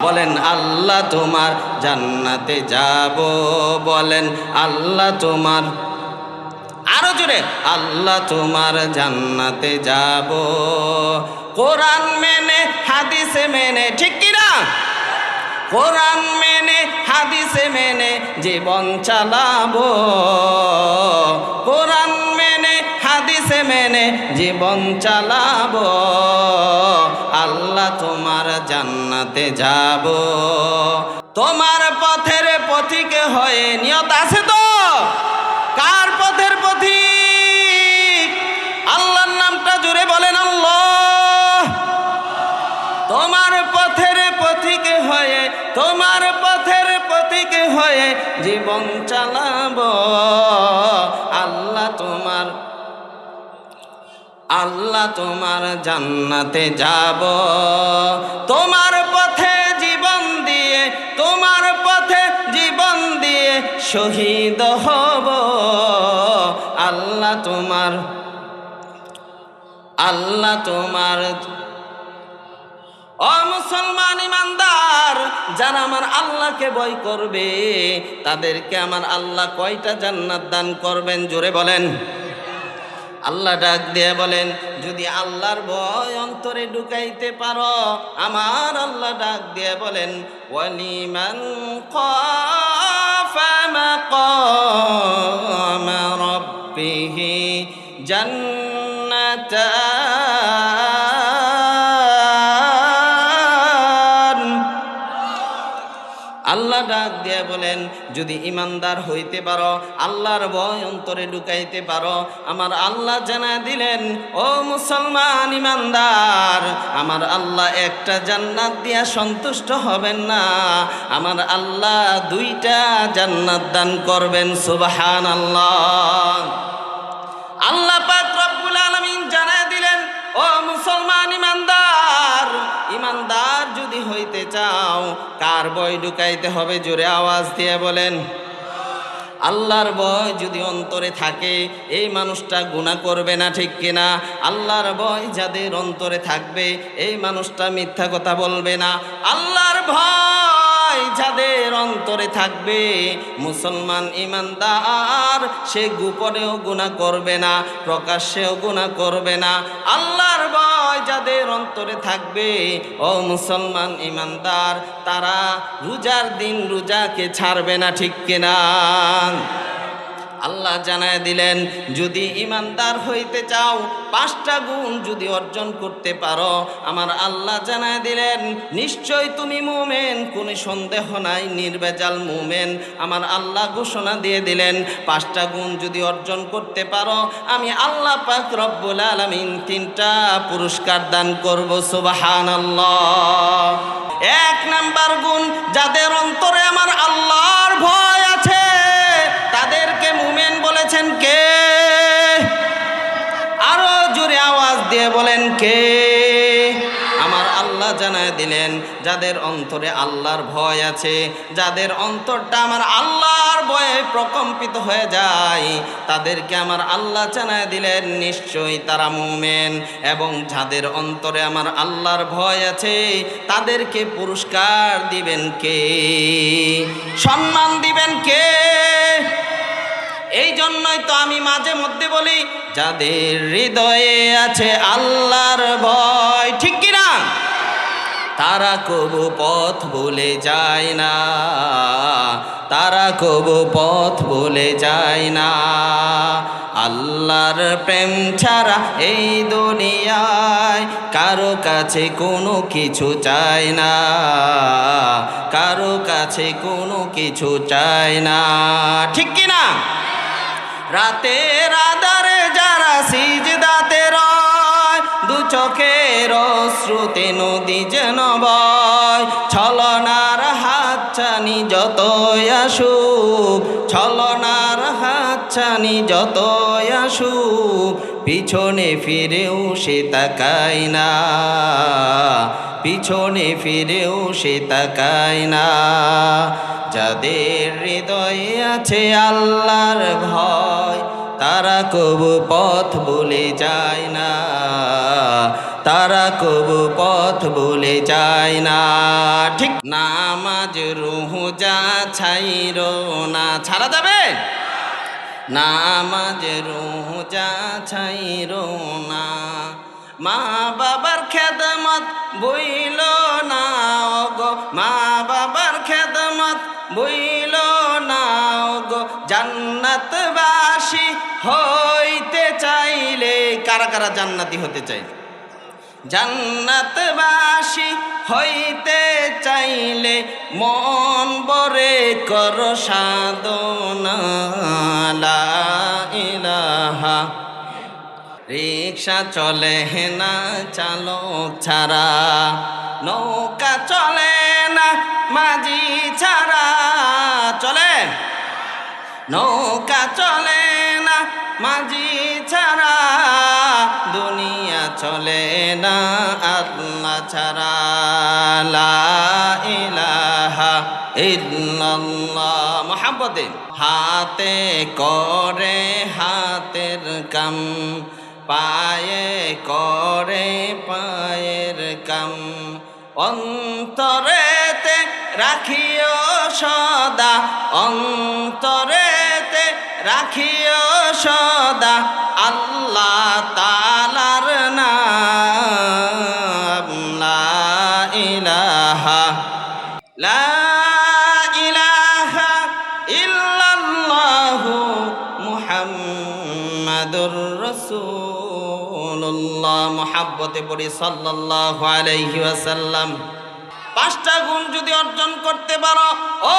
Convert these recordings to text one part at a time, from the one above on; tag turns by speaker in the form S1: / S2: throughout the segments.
S1: বলেন, আল্লাহ তোমার জান্নাতে যাব। বলেন, আল্লাহ তোমার আরও জোরে, আল্লাহ তোমার জান্নাতে যাব। কোরআন মেনে, হাদিসে মেনে, ঠিক কিনা কোরআন মেনে, হাদিসে মেনে জীবন চালাবো। কোরআন মেনে, হাদিসে মেনে জীবন চালাবো। আল্লাহ তোমার জান্নাতে যাব। তোমার পথের পথিক হয়ে নিয়ত আছে তো? কার পথের পথিক? আল্লাহর নামটা জুড়ে বলেন, আল্লাহ। তোমার পথের পথিক হয়ে, তোমার পথের পথিক হয়ে জীবন চালাবো। আল্লাহ তোমার আল্লাহ তোমার জান্নাতে যাব। তোমার পথে জীবন দিয়ে, তোমার পথে জীবন দিয়ে শহীদ হব। আল্লাহ তোমার আল্লাহ তোমার ও মুসলমান ইমানদার, যারা আমার আল্লাহকে ভয় করবে, তাদেরকে আমার আল্লাহ কয়টা জান্নাত দান করবেন? জোরে বলেন। আল্লাহ ডাক দিয়ে বলেন, যদি আল্লাহর ভয় অন্তরে ঢুকাইতে পারো, আমার আল্লাহ ডাক দিয়ে বলেন, ওয়ালিমান খাফা মাকামা আল্লাহ ডাক দিয়ে বলেন, যদি ইমানদার হইতে পারো, আল্লাহর ভয় অন্তরে ঢুকাইতে পারো, আমার আল্লাহ জানা দিলেন, ও মুসলমান ইমানদার, আমার আল্লাহ একটা জান্নাত দিয়া সন্তুষ্ট হবেন না। আমার আল্লাহ দুইটা জান্নাত দান করবেন সুবাহান আল্লাহ আল্লাহ পাক রব্বুল আলামিন দিলেন ও মুসলমান ইমানদার ইমানদার যদি হইতে চাও, কার বই ঢুকাইতে হবে? জোরে আওয়াজ দিয়ে বলেন। আল্লাহর ভয় যদি অন্তরে থাকে, এই মানুষটা গুণা করবে না, ঠিক কিনা আল্লাহর ভয় যাদের অন্তরে থাকবে, এই মানুষটা মিথ্যা কথা বলবে না। আল্লাহর ভয় যাদের অন্তরে থাকবে, মুসলমান ইমানদার, সে গোপনেও গুণা করবে না, প্রকাশ্যেও গুণা করবে না। আল্লাহর ভয় যাদের অন্তরে থাকবে ও মুসলমান ইমানদার তারা রোজার দিন রোজাকে ছাড়বে না ঠিক কিনা? আল্লাহ জানায় দিলেন, যদি ইমানদার হইতে চাও, পাঁচটা গুণ যদি অর্জন করতে পারো। আমার আল্লাহ জানায় দিলেন, নিশ্চয় তুমি মোমেন, কোনো সন্দেহ নাই, নির্বেজাল মোমেন। আমার আল্লাহ ঘোষণা দিয়ে দিলেন, পাঁচটা গুণ যদি অর্জন করতে পারো, আমি আল্লাহ পাক রব্বুল আলামিন তিনটা পুরস্কার দান করব সুবাহান এক নাম্বার গুণ, যাদের অন্তরে আমার আল্লাহর বলেন কে? আমার আল্লাহ জানায় দিলেন, যাদের অন্তরে আল্লাহর ভয় আছে, যাদের অন্তরটা আমার আল্লাহর ভয়ে প্রকম্পিত হয়ে যায়, তাদেরকে আমার আল্লাহ জানায় দিলেন, নিশ্চয়ই তারা মুমেন। এবং যাদের অন্তরে আমার আল্লাহর ভয় আছে, তাদেরকে পুরস্কার দিবেন কে? সম্মান দিবেন কে? জন্যই তো আমি মাঝে মধ্যে বলি, যাদের হৃদয়ে আছে আল্লাহর ভয়, ঠিক কিনা তারা কবু পথ ভুলে যায় না। তারা কবু পথ ভুলে যায় না। আল্লাহর প্রেম ছাড়া এই দুনিয়ায় কারও কাছে কোনো কিছু চায় না। কারও কাছে কোনো কিছু চায় না। ঠিক কিনা রাতের আধারে যারা সিজদাতে রয়, দু চোখের শ্রুতে নদী যেন বয়। ছলনার হাত ছানি যতই আসুক, ছলনার হাত ছানি যতই আসুক, পিছনে ফিরেও সে তাকায় না। পিছনে ফিরেও সে তাকায় না। যাদের হৃদয়ে আছে আল্লাহর ভয় তারা কবু পথ বলে যায় না। তারা কবু পথ ভুলে যায় না। ঠিক নামাজ যা ছাইর না। ছাড়া যাবে? নামাজ যা ছাইর না। মা বাবার খেদমত বইল না। গো মা বাবার খেদমত বইল না। গো জান্নাতবাসী হইতে চাইলে কারা কারা জান্নাতি হতে চাই জান্নাতবাসী হইতে চাইলে মন বরে কর সাধনা রিক্সা চলে না, চালক ছাড়া। নৌকা চলে না, মাঝি ছাড়া। চলে? নৌকা চলে মাঝি ছাড়া দুনিয়া চলে না, আল্লাহ ছাড়া। লা ইলাহা হাতে করে হাতের কাম, পায়ে করে পায়ের কাম। অন্তরেতে রাখিও সদা অন্তরেতে রাখিও সদা আল্লাহ তালার নাম। লা ইলাহা লা ইলাহা ইল্লাল্লাহু মুহাম্মাদুর রাসূলুল্লাহ। মুহাব্বতে পড়ি সাল্লাল্লাহু আলাইহি ওয়াসাল্লাম। পাঁচটা গুণ যদি অর্জন করতে পারো, ও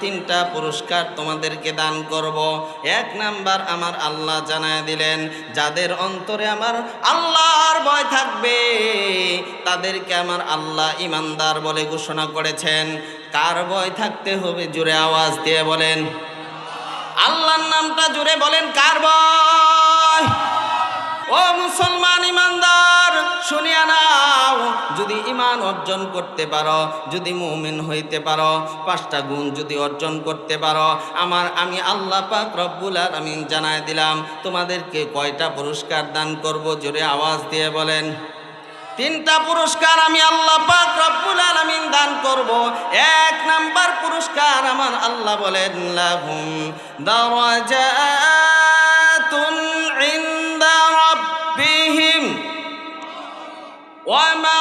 S1: তিনটা পুরস্কার তোমাদেরকে দান করব। এক নাম্বার আমার আল্লাহ জানায় দিলেন, যাদের অন্তরে আমার আল্লাহর ভয় থাকবে, তাদেরকে আমার আল্লাহ ইমানদার বলে ঘোষণা করেছেন। কার ভয় থাকতে হবে? জুড়ে আওয়াজ দিয়ে বলেন। আল্লাহর নামটা জুড়ে বলেন, কার ভয়? ও মুসলমান ইমানদার! ইমান অর্জন করতে পারো, যদি মুমিন হইতে পারো, পাঁচটা গুণ যদি অর্জন করতে পারো, আমার আমি আল্লাহ পাক রব্বুল আর আমি জানায় দিলাম, তোমাদেরকে কয়টা পুরস্কার দান করব, জোরে আওয়াজ দিয়ে বলেন। তিনটা পুরস্কার আমি আল্লাহ পাক রব্বুল আলামিন দান করব, এক নাম্বার পুরস্কার আমার আল্লাহ বলেন, লাহুম দারাজাতুন ইনদা রাব্বিহিম। ওয়া মা